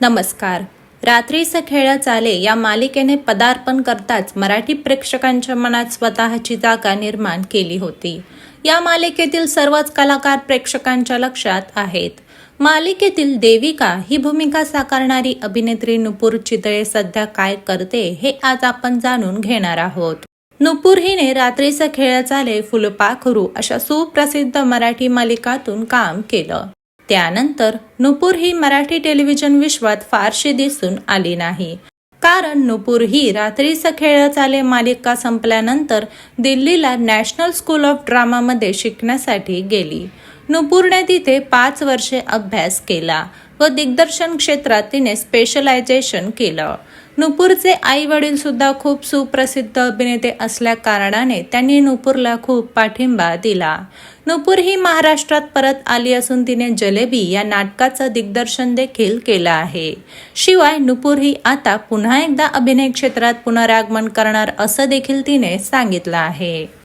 नमस्कार. रात्रीचं खेळ चाले या मालिकेने पदार्पण करताच मराठी प्रेक्षकांच्या मनात स्वतःची जागा निर्माण केली होती. या मालिकेतील सर्वच कलाकार प्रेक्षकांच्या लक्षात आहेत. मालिकेतील देविका ही भूमिका साकारणारी अभिनेत्री नुपूर चितळे सध्या काय करते हे आज आपण जाणून घेणार आहोत. नुपूर हिने रात्रीचं खेळ चाले फुलपाखरू अशा सुप्रसिद्ध मराठी मालिकातून काम केलं. त्यानंतर नुपूर ही मराठी टेलिव्हिजन विश्वात फारशी दिसून आली नाही. कारण नुपूर ही रात्रीचं खेळच आले मालिका संपल्यानंतर दिल्लीला नॅशनल स्कूल ऑफ ड्रामामध्ये शिकण्यासाठी गेली. नुपूरने तिथे पाच वर्षे अभ्यास केला व दिग्दर्शन क्षेत्रात तिने स्पेशलायझेशन केलं. नुपूरचे आई वडील सुद्धा खूप सुप्रसिद्ध अभिनेते असल्या कारणाने त्यांनी नुपूरला खूप पाठिंबा दिला. नुपूर ही महाराष्ट्रात परत आली असून तिने जलेबी या नाटकाचं दिग्दर्शन देखील केलं आहे. शिवाय नुपूर ही आता पुन्हा एकदा अभिनय क्षेत्रात पुनरागमन करणार असं देखील तिने सांगितलं आहे.